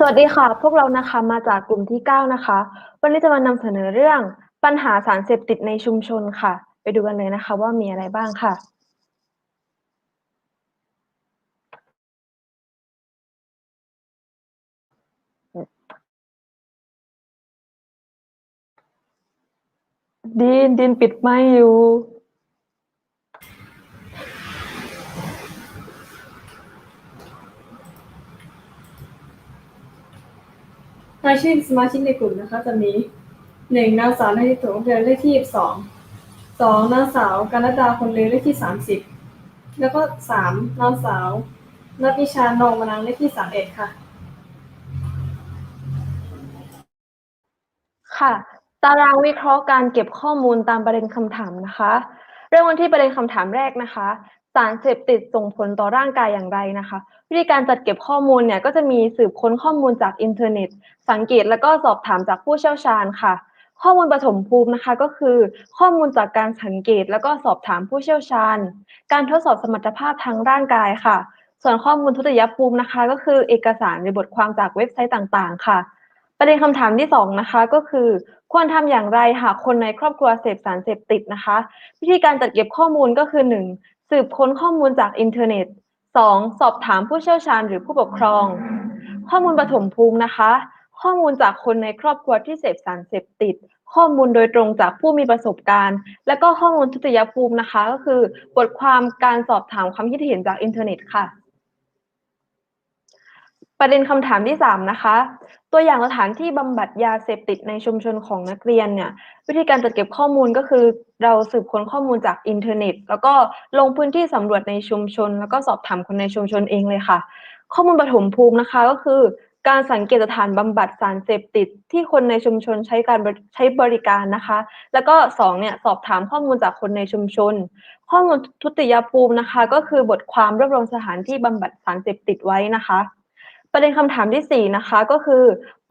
สวัสดีค่ะ พวกเรานะคะมาจากกลุ่มที่ 9 นะคะ วันนี้จะมานำเสนอเรื่องปัญหาสารเสพติดในชุมชนค่ะ ไปดูกันเลยนะคะว่ามีอะไรบ้างค่ะ ดินดินปิดไมค์อยู่ รายชื่อสมาชิกในกลุ่มนะคะ จะมีหนึ่งนางสาวนาทิโถเดือนเลขที่สองสองนางสาวกาดาคนเลือเลขที่สามสิบแล้วก็สามนางสาวนัทนิชานองมานางเลขที่สามเอ็ดค่ะ ค่ะ ตารางวิเคราะห์การเก็บข้อมูลตามประเด็นคำถามนะคะ เริ่มกันที่ประเด็นคำถามแรกนะคะ สารเสพติดส่งผลต่อร่างกายอย่างไรนะคะ วิธีการจัดเก็บข้อมูลเนี่ยก็จะมีสืบค้นข้อมูลจากอินเทอร์เน็ต สังเกตแล้วก็สอบถามจากผู้เชี่ยวชาญค่ะ ข้อมูลปฐมภูมินะคะก็คือ ข้อมูลจากการสังเกตแล้วก็สอบถามผู้เชี่ยวชาญ การทดสอบสมรรถภาพทางร่างกายค่ะ ส่วนข้อมูลทุติยภูมินะคะ ก็คือเอกสารหรือบทความจากเว็บไซต์ต่างๆ ค่ะ ประเด็นคำถามที่สองนะคะก็คือควรทำอย่างไรหากคนในครอบครัวเสพสารเสพติดนะคะ วิธีการจัดเก็บข้อมูลก็คือ 1. สืบค้นข้อมูลจากอินเทอร์เน็ต 2. สอบถามผู้เชี่ยวชาญหรือผู้ปกครอง ข้อมูลปฐมภูมินะคะ ข้อมูลจากคนในครอบครัวที่เสพสารเสพติด ข้อมูลโดยตรงจากผู้มีประสบการณ์ และก็ข้อมูลทุติยภูมินะคะ ก็คือ บทความการสอบถามความคิดเห็นจากอินเทอร์เน็ตค่ะ ประเด็นคำถามที่ 3 นะคะ ตัวอย่างสถานที่บำบัดยาเสพติดในชุมชนของนักเรียนเนี่ยวิธีการจัดเก็บข้อมูลก็คือ เราสืบค้นข้อมูลจากอินเทอร์เน็ต แล้วก็ลงพื้นที่สำรวจในชุมชน แล้วก็สอบถามคนในชุมชนเองเลยค่ะ ข้อมูลปฐมภูมินะคะก็คือ การสังเกตสถานบำบัดสารเสพติด ที่คนในชุมชนใช้การใช้บริการนะคะ แล้วก็สองเนี่ยสอบถามข้อมูลจากคนในชุมชน ข้อมูลทุติยภูมินะคะ ก็คือบทความรวบรวมสถานที่บำบัดสารเสพติดไว้นะคะ ประเด็นคำถามที่ 4 นะคะ ก็คือ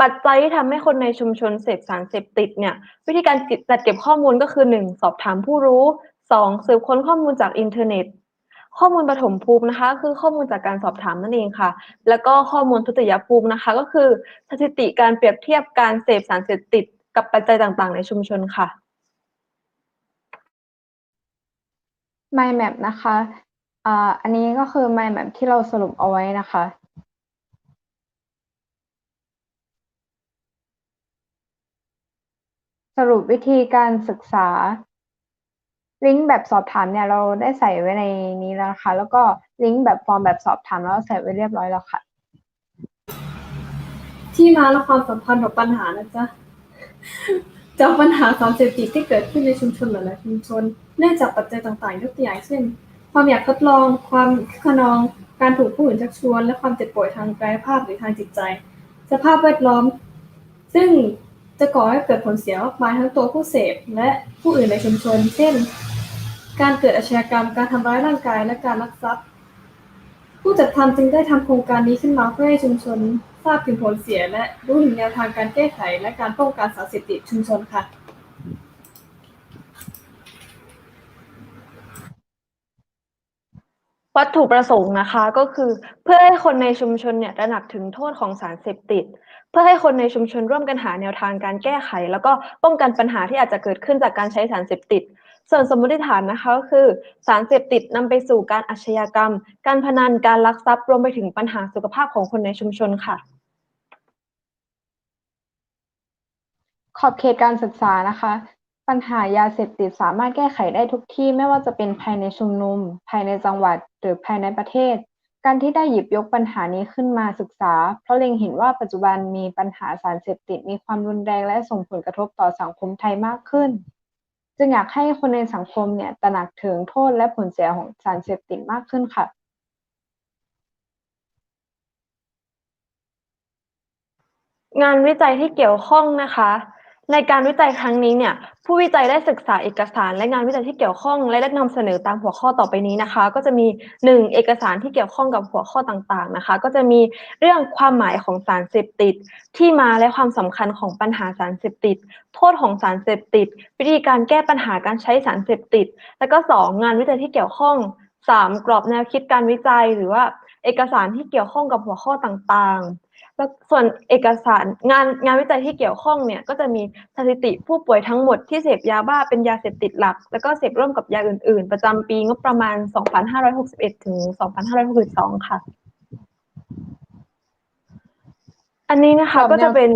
ปัจจัยที่ทำให้คนในชุมชนเสพสารเสพติดเนี่ย วิธีการจัดเก็บข้อมูลก็คือ 1. สอบถามผู้รู้ 2. สืบค้นข้อมูลจากอินเทอร์เน็ต ข้อมูลปฐมภูมินะคะ คือข้อมูลจากการสอบถามนั่นเองค่ะ แล้วก็ข้อมูลทุติยภูมินะคะ ก็คือสถิติการเปรียบเทียบการเสพสารเสพติด กับปัจจัยต่างๆ ในชุมชนค่ะ mind map นะคะอ่าอันนี้ก็คือ mind map ที่เราสรุปเอาไว้นะคะ สรุปวิธีการศึกษา ลิงก์แบบสอบถามเนี่ยเราได้ใส่ไว้ในนี้แล้วนะคะ แล้วก็ลิงก์แบบฟอร์มแบบสอบถามเราใส่ไว้เรียบร้อยแล้วค่ะ ที่มาและความสัมพันธ์ของปัญหานะจ๊ะจากปัญหาสารเสพติดที่เกิดขึ้นในชุมชนหลายๆชุมชน เนื่องจากปัจจัยต่างๆยกตัวอย่างเช่น ความอยากทดลอง ความคึกขนอง การถูกผู้อื่นชักชวน และความเจ็บป่วยทางกายภาพหรือทางจิตใจ สภาพแวดล้อม ซึ่ง จะก่อให้เกิดผลเสียมากมายทั้งตัวผู้เสพและผู้อื่นในชุมชน เช่น การเกิดอาชญากรรม การทำร้ายร่างกายและการลักทรัพย์ ผู้จัดทำจึงได้ทำโครงการนี้ขึ้นมาเพื่อให้ชุมชนทราบถึงผลเสียและรู้ถึงแนวทางการแก้ไข และการป้องกันสารเสพติดชุมชนค่ะวัตถุประสงค์นะคะก็คือเพื่อให้คนในชุมชนเนี่ยตระหนักถึงโทษของสารเสพติด พื่อให้คนในชุมชนร่วมกันหาแนวทางการแก้ไข แล้วก็ป้องกันปัญหาที่อาจจะเกิดขึ้นจากการใช้สารเสพติด ส่วนสมมติฐานนะคะก็คือ สารเสพติดนำไปสู่การอาชญากรรม การพนันการลักทรัพย์รวมไปถึงปัญหาสุขภาพของคนในชุมชนค่ะ ขอบเขตการศึกษานะคะ ปัญหายาเสพติดสามารถแก้ไขได้ทุกที่ไม่ว่าจะเป็นภายในชุมนุม ภายในจังหวัดหรือภายในประเทศ การที่ได้หยิบยกปัญหานี้ขึ้นมาศึกษา เพราะเล็งเห็นว่าปัจจุบันมีปัญหาสารเสพติดมีความรุนแรงและส่งผลกระทบต่อสังคมไทยมากขึ้น จึงอยากให้คนในสังคมเนี่ยตระหนักถึงโทษและผลเสียของสารเสพติดมากขึ้นค่ะ งานวิจัยที่เกี่ยวข้องนะคะ ในการวิจัยครั้งนี้เนี่ยผู้วิจัยได้ศึกษาเอกสารและงานวิจัยที่เกี่ยวข้องและได้นำเสนอตามหัวข้อต่อไปนี้นะคะ ก็จะมี 1. เอกสารที่เกี่ยวข้องกับหัวข้อต่างๆนะคะ ก็จะมีเรื่องความหมายของสารเสพติด ที่มาและความสำคัญของปัญหาสารเสพติด โทษของสารเสพติด วิธีการแก้ปัญหาการใช้สารเสพติด แล้วก็ 2. งานวิจัยที่เกี่ยวข้อง 3. กรอบแนวคิดการวิจัย หรือว่าเอกสารที่เกี่ยวข้องกับหัวข้อต่างๆ แล้วส่วนเอกสารงานงานวิจัยที่เกี่ยวข้องเนี่ยก็จะมีสถิติผู้ป่วยทั้งหมดที่เสพยาบ้าเป็นยาเสพติดหลัก แล้วก็เสพร่วมกับยาอื่น ๆ ประจำปีงบประมาณ 2561 ถึง 2562 ค่ะ อันนี้นะคะกรอบแนวก็จะเป็น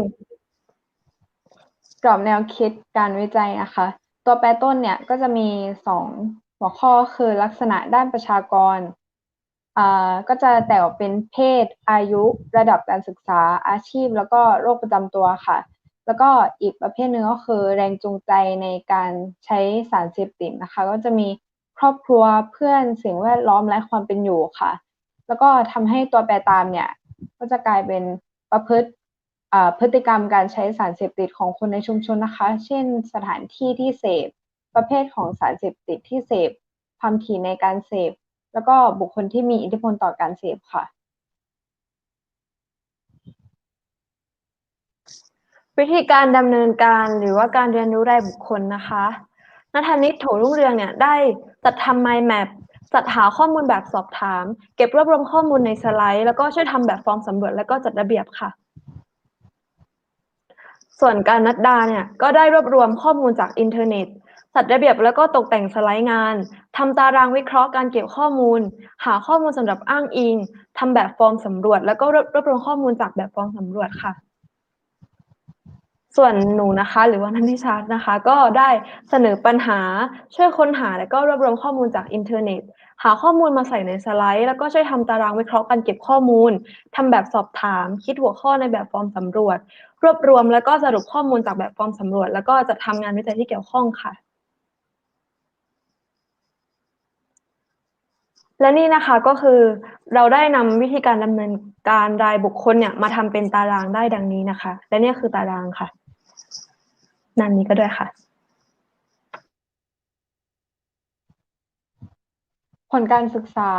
กรอบแนวคิดการวิจัยนะคะ ตัวแปรต้นเนี่ยก็จะมีสองหัวข้อคือลักษณะด้านประชากรอ่า ก็จะแตกออกเป็นเพศ อายุระดับการศึกษาอาชีพ แล้วก็โรคประจำตัวค่ะ แล้วก็อีกประเภทหนึ่งก็คือแรงจูงใจในการใช้สารเสพติดนะคะ ก็จะมีครอบครัวเพื่อนสิ่งแวดล้อมและความเป็นอยู่ค่ะ แล้วก็ทำให้ตัวแปรตามเนี่ย ก็จะกลายเป็นประพฤติพฤติกรรมการใช้สารเสพติดของคนในชุมชนนะคะ เช่น สถานที่ที่เสพ ประเภทของสารเสพติดที่เสพ ความถี่ในการเสพ แล้วก็บุคคลที่มีอิทธิพลต่อการเสพค่ะ วิธีการดำเนินการหรือว่าการเรียนรู้รายบุคคลนะคะนัทนิตโถรุ่งเรืองเนี่ยได้จัดทำ mind map จัดหาข้อมูลแบบสอบถาม เก็บรวบรวมข้อมูลในสไลด์ แล้วก็ช่วยทำแบบฟอร์มสำรวจแล้วก็จัดระเบียบค่ะ ส่วนการนัดดาเนี่ยก็ได้รวบรวมข้อมูลจากอินเทอร์เน็ต จัดระเบียบแล้วก็ตกแต่งสไลด์งานทำตารางวิเคราะห์การเก็บข้อมูล หาข้อมูลสำหรับอ้างอิงทำแบบฟอร์มสำรวจ แล้วก็รวบรวมข้อมูลจากแบบฟอร์มสำรวจค่ะ ส่วนหนูนะคะ หรือว่านันทิชาร์นะคะ ก็ได้เสนอปัญหาช่วยค้นหาแล้วก็รวบรวมข้อมูลจากอินเทอร์เน็ต หาข้อมูลมาใส่ในสไลด์ แล้วก็ช่วยทำตารางวิเคราะห์การเก็บข้อมูลทำแบบสอบถาม คิดหัวข้อในแบบฟอร์มสำรวจ รวบรวมแล้วก็สรุปข้อมูลจากแบบฟอร์มสำรวจ แล้วก็จะทำงานวิจัยที่เกี่ยวข้องค่ะ และนี่นะคะก็คือเราได้นำวิธีการดำเนินการรายบุคคลเนี่ยมาทำเป็นตารางได้ดังนี้นะคะ และนี่คือตารางค่ะนั่นนี้ก็ด้วยค่ะ ผลการศึกษา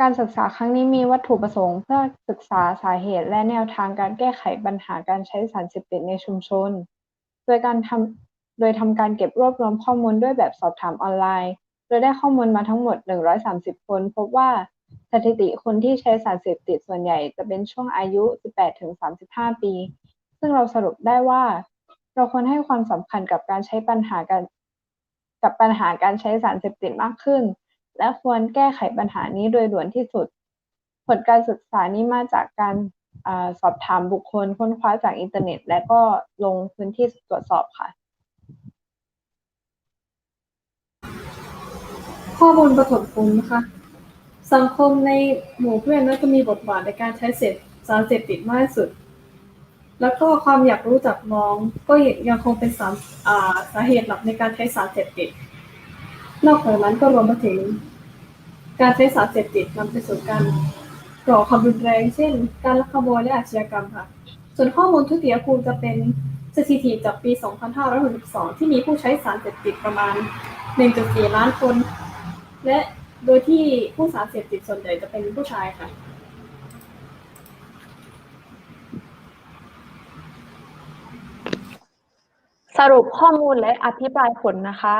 การศึกษาครั้งนี้มีวัตถุประสงค์เพื่อศึกษาสาเหตุและแนวทางการแก้ไขปัญหาการใช้สารเสพติดในชุมชน โดยการทำโดยทำการเก็บรวบรวมข้อมูลด้วยแบบสอบถามออนไลน์ โดยได้ข้อมูลมาทั้งหมด 130 คน พบว่าสถิติคนที่ใช้สารเสพติดส่วนใหญ่จะเป็นช่วงอายุ 18-35 ปี ซึ่งเราสรุปได้ว่า เราควรให้ความสำคัญกับการใช้ปัญหาการกับปัญหาการใช้สารเสพติดมากขึ้น และควรแก้ไขปัญหานี้โดยด่วนที่สุด ผลการศึกษานี้มาจากการอสอบถามบุคคลค้นคว้าจากอินเทอร์เน็ต และก็ลงพื้นที่ตรวจสอบค่ะ ข้อมูลประถมภูมินะคะ สังคมในหมู่เพื่อนน่าจะมีบทบาทในการใช้เสพสารเสพติดมากที่สุด แล้วก็ความอยากรู้จักน้องก็ยังคงเป็นสาาสาเหตุหลักในการใช้สารเสพติด นอกจากนั้นก็รวมไปถึง การใช้สารเสพติดนำไปสู่การก่อความรุนแรงเช่น การลักขโมยและอาชญากรรมค่ะ ส่วนข้อมูลทุติยภูมิจะเป็นสถิติจากปี 2562 ที่มีผู้ใช้สารเสพติดประมาณ 1.4 ล้านคน และโดยที่ผู้สารเสพติดส่วนใหญ่จะเป็นผู้ชายค่ะ สรุปข้อมูลและอภิปรายผลนะคะ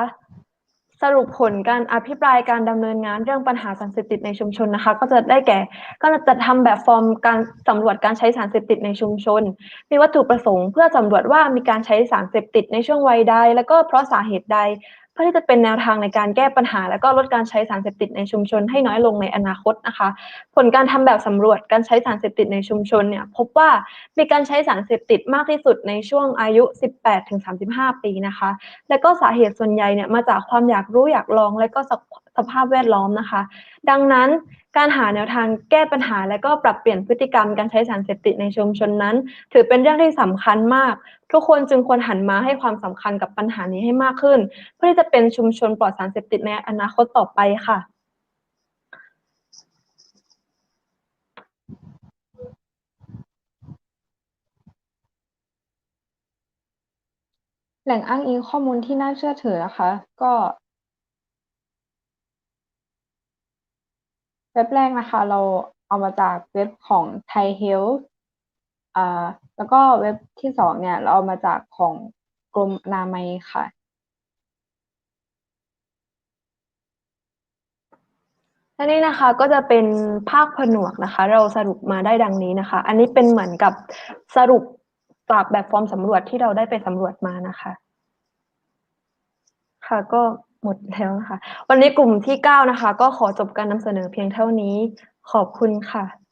สรุปผลการอภิปรายการดำเนินงานเรื่องปัญหาสารเสพติดในชุมชนนะคะ ก็จะได้แก่ ก็จะทำแบบฟอร์มการสำรวจการใช้สารเสพติดในชุมชน มีวัตถุประสงค์เพื่อสำรวจว่ามีการใช้สารเสพติดในช่วงวัยใด แล้วก็เพราะสาเหตุใด พื่อที่จะเป็นแนวทางในการแก้ปัญหา และก็ลดการใช้สารเสพติดในชุมชนให้น้อยลงในอนาคตนะคะ ผลการทำแบบสำรวจการใช้สารเสพติดในชุมชนเนี่ยพบว่ามีการใช้สารเสพติดมากที่สุดในช่วงอายุ 18-35 ปีนะคะ และก็สาเหตุส่วนใหญ่เนี่ยมาจากความอยากรู้อยากลองและก็ สภาพแวดล้อมนะคะ ดังนั้นการหาแนวทางแก้ปัญหาและก็ปรับเปลี่ยนพฤติกรรมการใช้สารเสพติดในชุมชนนั้น ถือเป็นเรื่องที่สำคัญมาก ทุกคนจึงควรหันมาให้ความสำคัญกับปัญหานี้ให้มากขึ้น เพื่อที่จะเป็นชุมชนปลอดสารเสพติดในอนาคตต่อไปค่ะแหล่งอ้างอิงข้อมูลที่น่าเชื่อถือนะคะ ก็ ว็บแรกนะคะ เราเอามาจากเว็บของ Thai Health อ่าแล้วก็เว็บที่สองเนี่ย เราเอามาจากของกรมนามัยค่ะ อันนี้นะคะก็จะเป็นภาคผนวกนะคะ เราสรุปมาได้ดังนี้นะคะ อันนี้เป็นเหมือนกับสรุปจากแบบฟอร์มสำรวจที่เราได้ไปสำรวจมานะคะ ค่ะก็ หมดแล้วค่ะ วันนี้กลุ่มที่ 9 นะคะ ก็ขอจบการนำเสนอเพียงเท่านี้ ขอบคุณค่ะ